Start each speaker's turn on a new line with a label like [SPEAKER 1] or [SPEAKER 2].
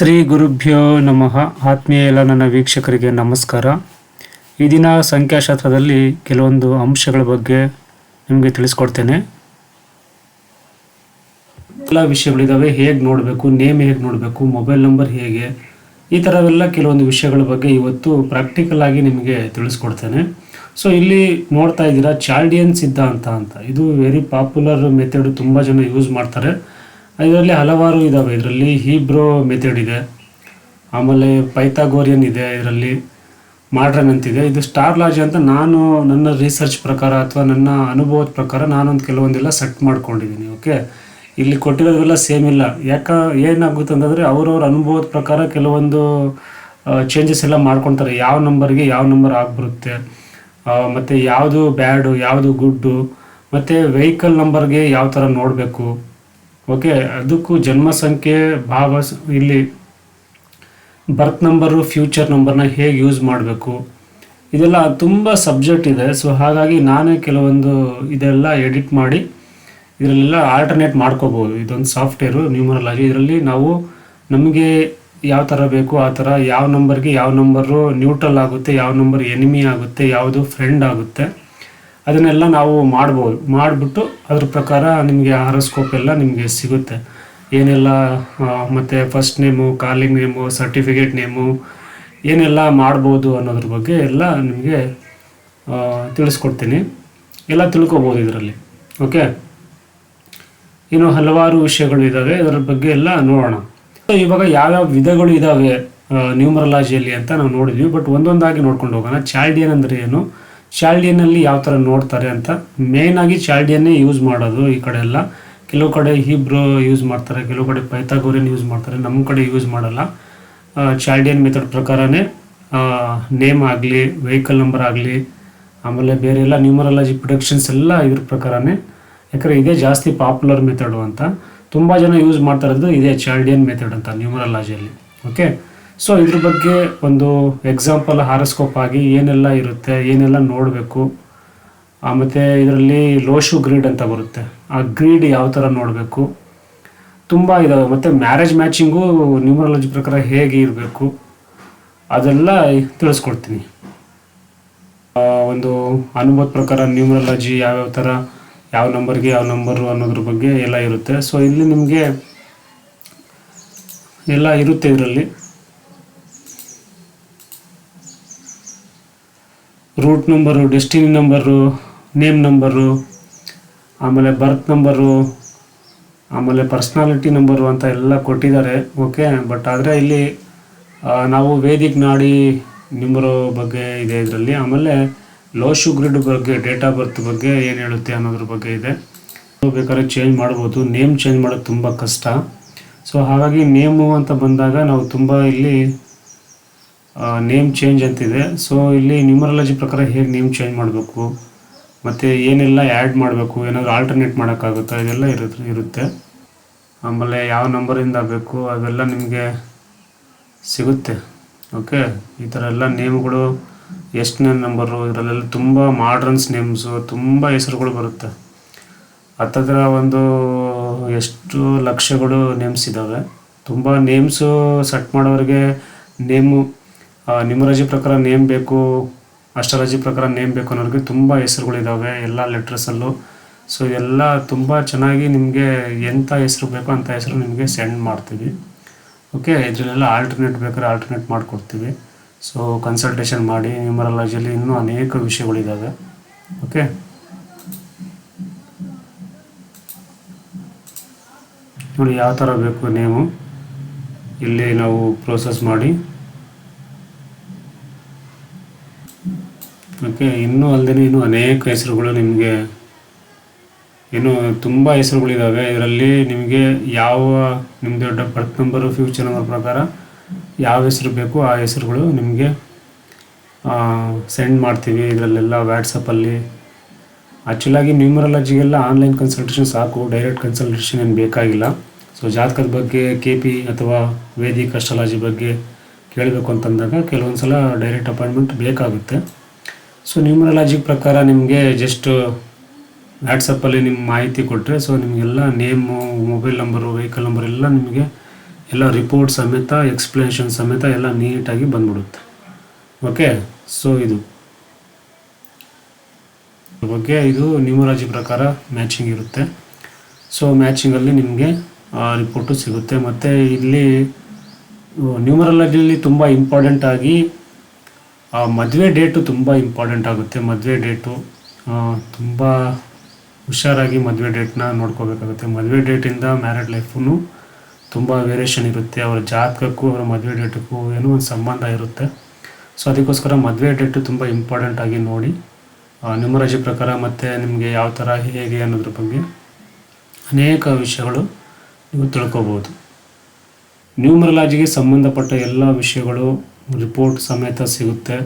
[SPEAKER 1] ಶ್ರೀ ಗುರುಭ್ಯೋ ನಮಃ. ಆತ್ಮೀಯ ಎಲ್ಲ ನನ್ನ ವೀಕ್ಷಕರಿಗೆ ನಮಸ್ಕಾರ. ಈ ದಿನ ಸಂಖ್ಯಾಶಾಸ್ತ್ರದಲ್ಲಿ ಕೆಲವೊಂದು ಅಂಶಗಳ ಬಗ್ಗೆ ನಿಮಗೆ ತಿಳಿಸ್ಕೊಡ್ತೇನೆ. ಎಲ್ಲ ವಿಷಯಗಳಿದ್ದಾವೆ ಹೇಗೆ ನೋಡಬೇಕು, ನೇಮ್ ಹೇಗೆ ನೋಡಬೇಕು, ಮೊಬೈಲ್ ನಂಬರ್ ಹೇಗೆ, ಈ ಥರವೆಲ್ಲ ಕೆಲವೊಂದು ವಿಷಯಗಳ ಬಗ್ಗೆ ಇವತ್ತು ಪ್ರಾಕ್ಟಿಕಲ್ ಆಗಿ ನಿಮಗೆ ತಿಳಿಸ್ಕೊಡ್ತೇನೆ. ಸೊ, ಇಲ್ಲಿ ನೋಡ್ತಾ ಇದ್ದೀರಾ ಚಾಲ್ಡಿಯನ್ ಸಿದ್ಧಾಂತ ಅಂತ. ಇದು ವೆರಿ ಪಾಪ್ಯುಲರ್ ಮೆಥಡ್ ತುಂಬ ಜನ ಯೂಸ್ ಮಾಡ್ತಾರೆ. ಇದರಲ್ಲಿ ಹಲವಾರು ಇದ್ದಾವೆ ಇದರಲ್ಲಿ ಹೀಬ್ರೋ ಮೆಥಡ್ ಇದೆ. ಆಮೇಲೆ ಪೈಥಾಗೋರಿಯನ್ ಇದೆ ಇದರಲ್ಲಿ. ಮಾಡ್ರನ್ ಅಂತಿದೆ. ಇದು ಸ್ಟಾರ್ ಲಾಜ್ ಅಂತ ನಾನು ನನ್ನ ರಿಸರ್ಚ್ ಪ್ರಕಾರ ಅಥವಾ ನನ್ನ ಅನುಭವದ ಪ್ರಕಾರ ನಾನೊಂದು ಕೆಲವೊಂದೆಲ್ಲ ಸೆಟ್ ಮಾಡ್ಕೊಂಡಿದ್ದೀನಿ ಓಕೆ ಇಲ್ಲಿ ಕೊಟ್ಟಿರೋದೆಲ್ಲ ಸೇಮ್ ಇಲ್ಲ. ಯಾಕ, ಏನಾಗುತ್ತೆ ಅಂತಂದರೆ ಅವರವ್ರ ಅನುಭವದ ಪ್ರಕಾರ ಕೆಲವೊಂದು ಚೇಂಜಸ್ ಎಲ್ಲ ಮಾಡ್ಕೊತಾರೆ. ಯಾವ ನಂಬರ್ಗೆ ಯಾವ ನಂಬರ್ ಆಗಿಬರುತ್ತೆ ಮತ್ತು ಯಾವುದು ಬ್ಯಾಡು ಯಾವುದು ಗುಡ್ಡು ಮತ್ತು ವೆಹಿಕಲ್ ನಂಬರ್ಗೆ ಯಾವ ಥರ ನೋಡಬೇಕು ಓಕೆ, ಅದಕ್ಕೂ ಜನ್ಮ ಸಂಖ್ಯೆ ಭಾವ ಇಲ್ಲಿ ಬರ್ತ್ ನಂಬರು ಫ್ಯೂಚರ್ ನಂಬರ್ನ ಹೇಗೆ ಯೂಸ್ ಮಾಡಬೇಕು? ಇದೆಲ್ಲ ತುಂಬ ಸಬ್ಜೆಕ್ಟ್ ಇದೆ ಸೊ ಹಾಗಾಗಿ ನಾನೇ ಕೆಲವೊಂದು ಇದೆಲ್ಲ ಎಡಿಟ್ ಮಾಡಿ ಇದರಲ್ಲೆಲ್ಲ ಆಲ್ಟರ್ನೇಟ್ ಮಾಡ್ಕೋಬೋದು. ಇದೊಂದು ಸಾಫ್ಟ್ವೇರು ನ್ಯೂಮರಲಾಜಿ ಇದರಲ್ಲಿ ನಾವು ನಮಗೆ ಯಾವ ಥರ ಬೇಕು, ಆ ಥರ ಯಾವ ನಂಬರ್ಗೆ ಯಾವ ನಂಬರು ನ್ಯೂಟ್ರಲ್ ಆಗುತ್ತೆ, ಯಾವ ನಂಬರ್ ಎನಿಮಿ ಆಗುತ್ತೆ, ಯಾವುದು ಫ್ರೆಂಡ್ ಆಗುತ್ತೆ. ಅದನ್ನೆಲ್ಲ ನಾವು ಮಾಡ್ಬೋದು. ಮಾಡಿಬಿಟ್ಟು ಅದ್ರ ಪ್ರಕಾರ ನಿಮಗೆ ಹಾರೋಸ್ಕೋಪ್ ಎಲ್ಲ ನಿಮಗೆ ಸಿಗುತ್ತೆ. ಏನೆಲ್ಲ ಮತ್ತು first name calling name certificate name ಏನೆಲ್ಲ ಮಾಡ್ಬೋದು ಅನ್ನೋದ್ರ ಬಗ್ಗೆ ಎಲ್ಲ ನಿಮಗೆ ತಿಳಿಸ್ಕೊಡ್ತೀನಿ. ಎಲ್ಲ ತಿಳ್ಕೊಬೋದು ಇದರಲ್ಲಿ. ಓಕೆ ಇನ್ನು ಹಲವಾರು ವಿಷಯಗಳು ಇದ್ದಾವೆ ಅದರ ಬಗ್ಗೆ ಎಲ್ಲ ನೋಡೋಣ. ಇವಾಗ ಯಾವ್ಯಾವ ವಿಧಗಳು ಇದ್ದಾವೆ ನ್ಯೂಮರಲಾಜಿಯಲ್ಲಿ ಅಂತ ನಾವು ನೋಡಿದ್ವಿ. ಬಟ್ ಒಂದೊಂದಾಗಿ ನೋಡ್ಕೊಂಡು ಹೋಗೋಣ. ಚಾಲ್ಡಿಯನ್ ಅಂದರೆ ಏನು? ಚಾಲ್ಡಿಯನಲ್ಲಿ ಯಾವ ಥರ ನೋಡ್ತಾರೆ ಅಂತ. ಮೇನ್ ಆಗಿ ಚಾಲ್ಡಿಯನ್ನೇ ಯೂಸ್ ಮಾಡೋದು ಈ ಕಡೆ ಎಲ್ಲ. ಕೆಲವು ಕಡೆ ಹೀಬ್ರೋ ಯೂಸ್ ಮಾಡ್ತಾರೆ, ಕೆಲವು ಕಡೆ ಪೈಥಾಗೋರಿಯನ್ ಯೂಸ್ ಮಾಡ್ತಾರೆ ನಮ್ಮ ಕಡೆ ಯೂಸ್ ಮಾಡಲ್ಲ. ಚಾಲ್ಡಿಯನ್ ಮೆಥಡ್ ಪ್ರಕಾರನೇ ನೇಮ್ ಆಗಲಿ ವೆಹಿಕಲ್ ನಂಬರ್ ಆಗಲಿ, ಆಮೇಲೆ ಬೇರೆ ಎಲ್ಲ ನ್ಯೂಮರಾಲಜಿ ಪ್ರೊಡಕ್ಷನ್ಸ್ ಎಲ್ಲ ಇದ್ರ ಪ್ರಕಾರನೇ. ಯಾಕಂದರೆ ಇದೇ ಜಾಸ್ತಿ ಪಾಪ್ಯುಲರ್ ಮೆಥಡು ಅಂತ. ತುಂಬ ಜನ ಯೂಸ್ ಮಾಡ್ತಾ ಇರೋದು ಇದೇ ಚಾಲ್ಡಿಯನ್ ಮೆಥಡ್ ಅಂತ ನ್ಯೂಮರಾಲಜಿಯಲ್ಲಿ ಓಕೆ ಸೊ ಇದ್ರ ಬಗ್ಗೆ ಒಂದು ಎಕ್ಸಾಂಪಲ್ ಹಾರಸ್ಕೋಪ್ ಆಗಿ ಏನೆಲ್ಲ ಇರುತ್ತೆ, ಏನೆಲ್ಲ ನೋಡಬೇಕು ಮತ್ತು ಇದರಲ್ಲಿ ಲೋಶು ಗ್ರೀಡ್ ಅಂತ ಬರುತ್ತೆ. ಆ ಗ್ರೀಡ್ ಯಾವ ಥರ ನೋಡಬೇಕು? ತುಂಬ ಇದಾವೆ ಮತ್ತು ಮ್ಯಾರೇಜ್ ಮ್ಯಾಚಿಂಗು ನ್ಯೂಮರಾಲಜಿ ಪ್ರಕಾರ ಹೇಗೆ ಇರಬೇಕು? ಅದೆಲ್ಲ ತಿಳಿಸ್ಕೊಡ್ತೀನಿ. ಒಂದು ಅನುಭವದ ಪ್ರಕಾರ ನ್ಯೂಮರಾಲಜಿ ಯಾವ್ಯಾವ ಥರ ಯಾವ ನಂಬರ್ಗೆ ಯಾವ ನಂಬರು ಅನ್ನೋದ್ರ ಬಗ್ಗೆ ಎಲ್ಲ ಇರುತ್ತೆ. ಸೊ ಇಲ್ಲಿ ನಿಮಗೆ ಎಲ್ಲ ಇರುತ್ತೆ ಇದರಲ್ಲಿ. Root number destiny number name number ಆಮೇಲೆ ಬರ್ತ್ ನಂಬರು ಆಮೇಲೆ ಪರ್ಸ್ನಾಲಿಟಿ ನಂಬರು ಅಂತ ಎಲ್ಲ ಕೊಟ್ಟಿದ್ದಾರೆ ಓಕೆ ಬಟ್ ಆದರೆ ಇಲ್ಲಿ ನಾವು ವೇದಿಕ್ ನಾಡಿ ನಿಂಬರೋ ಬಗ್ಗೆ ಇದೆ ಇದರಲ್ಲಿ. ಆಮೇಲೆ ಲೋ ಶುಗ್ರಿಡ್ ಬಗ್ಗೆ ಡೇಟ್ ಆಫ್ ಬರ್ತ್ ಬಗ್ಗೆ ಏನು ಹೇಳುತ್ತೆ ಅನ್ನೋದ್ರ ಬಗ್ಗೆ ಇದೆ. ಬೇಕಾದ್ರೆ ಚೇಂಜ್ ಮಾಡ್ಬೋದು. ನೇಮ್ ಚೇಂಜ್ ಮಾಡೋದು ತುಂಬ ಕಷ್ಟ. ಸೊ ಹಾಗಾಗಿ ನೇಮು ಅಂತ ಬಂದಾಗ ನಾವು ತುಂಬ ಇಲ್ಲಿ ನೇಮ್ ಚೇಂಜ್ ಅಂತಿದೆ. ಸೊ ಇಲ್ಲಿ ನ್ಯೂಮರಾಲಜಿ ಪ್ರಕಾರ ಹೇಗೆ ನೇಮ್ ಚೇಂಜ್ ಮಾಡಬೇಕು? ಮತ್ತು ಏನೆಲ್ಲ ಆ್ಯಡ್ ಮಾಡಬೇಕು? ಏನಾದರೂ ಆಲ್ಟರ್ನೇಟ್ ಮಾಡೋಕ್ಕಾಗುತ್ತಾ? ಇದೆಲ್ಲ ಇರುತ್ತೆ ಇರುತ್ತೆ. ಆಮೇಲೆ ಯಾವ ನಂಬರಿಂದ ಬೇಕು? ಅವೆಲ್ಲ ನಿಮಗೆ ಸಿಗುತ್ತೆ. ಓಕೆ ಈ ಥರ ಎಲ್ಲ ನೇಮ್ಗಳು ಎಷ್ಟನೇ ನಂಬರು ಇದರಲ್ಲೆಲ್ಲ ತುಂಬ ಮಾಡ್ರನ್ಸ್ ನೇಮ್ಸು ತುಂಬ ಹೆಸರುಗಳು ಬರುತ್ತೆ. ಹತ್ತತ್ರ ಒಂದು ಎಷ್ಟು ಲಕ್ಷಗಳು ನೇಮ್ಸ್ ಇದ್ದಾವೆ ತುಂಬ ನೇಮ್ಸು ಸೆಟ್ ಮಾಡೋರಿಗೆ ನೇಮು ನ್ಯೂಮರಾಲಜಿ ಪ್ರಕಾರ ನೇಮ್ ಬೇಕು, ಅಷ್ಟರಾಜಿ ಪ್ರಕಾರ ನೇಮ್ ಬೇಕು ಅನ್ನೋರಿಗೆ ತುಂಬ ಹೆಸರುಗಳಿದ್ದಾವೆ ಎಲ್ಲ ಲೆಟ್ರಸಲ್ಲೂ ಸೊ ಎಲ್ಲ ತುಂಬ ಚೆನ್ನಾಗಿ ನಿಮಗೆ ಎಂಥ ಹೆಸರು ಬೇಕೋ ಅಂಥ ಹೆಸರು ನಿಮಗೆ ಸೆಂಡ್ ಮಾಡ್ತೀವಿ. ಓಕೆ ಇದರಲ್ಲೆಲ್ಲ ಆಲ್ಟರ್ನೇಟ್ ಬೇಕಾದ್ರೆ ಆಲ್ಟರ್ನೇಟ್ ಮಾಡಿಕೊಡ್ತೀವಿ. ಸೊ ಕನ್ಸಲ್ಟೇಷನ್ ಮಾಡಿ ನ್ಯೂಮರಾಲಜಿಯಲ್ಲಿ ಇನ್ನೂ ಅನೇಕ ವಿಷಯಗಳಿದ್ದಾವೆ ಓಕೆ ನೋಡಿ, ಯಾವ ಥರ ಬೇಕು ನೇಮು ಇಲ್ಲಿ ನಾವು ಪ್ರೋಸೆಸ್ ಮಾಡಿ. ಓಕೆ ಇನ್ನೂ ಅಲ್ಲದೆ ಇನ್ನೂ ಅನೇಕ ಹೆಸರುಗಳು ನಿಮಗೆ ಇನ್ನು ತುಂಬ ಹೆಸರುಗಳಿದ್ದಾವೆ ಇದರಲ್ಲಿ ನಿಮಗೆ ಯಾವ ನಿಮ್ಮದು ಬರ್ತ್ ನಂಬರು ಫ್ಯೂಚರ್ ನಂಬರ್ ಪ್ರಕಾರ ಯಾವ ಹೆಸರು ಬೇಕು ಆ ಹೆಸರುಗಳು ನಿಮಗೆ ಸೆಂಡ್ ಮಾಡ್ತೀವಿ ಇದರಲ್ಲೆಲ್ಲ ವ್ಯಾಟ್ಸಪ್ಪಲ್ಲಿ ಆ್ಯಕ್ಚುಲಾಗಿ ನ್ಯೂಮರಾಲಜಿಗೆಲ್ಲ ಆನ್ಲೈನ್ ಕನ್ಸಲ್ಟೇಷನ್ ಸಾಕು ಡೈರೆಕ್ಟ್ ಕನ್ಸಲ್ಟೇಷನ್ ಏನು ಬೇಕಾಗಿಲ್ಲ. ಸೊ ಜಾತಕದ ಬಗ್ಗೆ ಕೆ ಪಿ ಅಥವಾ ವೇದಿಕ್ ಅಸ್ಟ್ರಾಲಜಿ ಬಗ್ಗೆ ಕೇಳಬೇಕು ಅಂತಂದಾಗ ಕೆಲವೊಂದು ಸಲ ಡೈರೆಕ್ಟ್ ಅಪಾಯಿಂಟ್ಮೆಂಟ್ ಬೇಕಾಗುತ್ತೆ. ಸೊ ನ್ಯೂಮರಾಲಜಿ ಪ್ರಕಾರ ನಿಮಗೆ ಜಸ್ಟ್ ವ್ಯಾಟ್ಸಪ್ಪಲ್ಲಿ ನಿಮ್ಮ ಮಾಹಿತಿ ಕೊಟ್ಟರೆ ಸೊ ನಿಮಗೆಲ್ಲ name mobile number vehicle number ಎಲ್ಲ ನಿಮಗೆ ಎಲ್ಲ ರಿಪೋರ್ಟ್ ಸಮೇತ ಎಕ್ಸ್ಪ್ಲನೇಷನ್ ಸಮೇತ ಎಲ್ಲ ನೀಟಾಗಿ ಬಂದ್ಬಿಡುತ್ತೆ. ಓಕೆ ಸೊ ಇದು. ಬಗ್ಗೆ ಇದು ನ್ಯೂಮರಾಜಿ ಪ್ರಕಾರ ಮ್ಯಾಚಿಂಗ್ ಇರುತ್ತೆ. ಸೊ ಮ್ಯಾಚಿಂಗಲ್ಲಿ ನಿಮಗೆ ರಿಪೋರ್ಟು ಸಿಗುತ್ತೆ. ಮತ್ತು ಇಲ್ಲಿ ನ್ಯೂಮರಾಲಜಿಯಲ್ಲಿ ತುಂಬ ಇಂಪಾರ್ಟೆಂಟ್ ಆಗಿ ಆ, ಮದುವೆ ಡೇಟು ತುಂಬ ಇಂಪಾರ್ಟೆಂಟ್ ಆಗುತ್ತೆ. ಮದುವೆ ಡೇಟು ತುಂಬ ಹುಷಾರಾಗಿ ಮದುವೆ ಡೇಟ್ನ ನೋಡ್ಕೋಬೇಕಾಗುತ್ತೆ. ಮದುವೆ ಡೇಟಿಂದ ಮ್ಯಾರೇಡ್ ಲೈಫೂ ತುಂಬ ವೇರಿಯೇಷನ್ ಇರುತ್ತೆ. ಅವರ ಜಾತಕಕ್ಕೂ, ಅವರ ಮದುವೆ ಡೇಟಕ್ಕೂ ಏನೋ ಒಂದು ಸಂಬಂಧ ಇರುತ್ತೆ. ಸೊ ಅದಕ್ಕೋಸ್ಕರ ಮದುವೆ ಡೇಟು ತುಂಬ ಇಂಪಾರ್ಟೆಂಟ್ ಆಗಿ ನೋಡಿ ನ್ಯೂಮರಾಜಿ ಪ್ರಕಾರ ಮತ್ತು ನಿಮಗೆ ಯಾವ ಥರ ಹೇಗೆ ಅನ್ನೋದ್ರ ಬಗ್ಗೆ ಅನೇಕ ವಿಷಯಗಳು ನೀವು ತಿಳ್ಕೋಬೋದು. ನ್ಯೂಮರಲಾಜಿಗೆ ಸಂಬಂಧಪಟ್ಟ ಎಲ್ಲ ವಿಷಯಗಳು ರಿಪೋರ್ಟ್ ಸಮೇತ ಸಿಗುತ್ತೆ.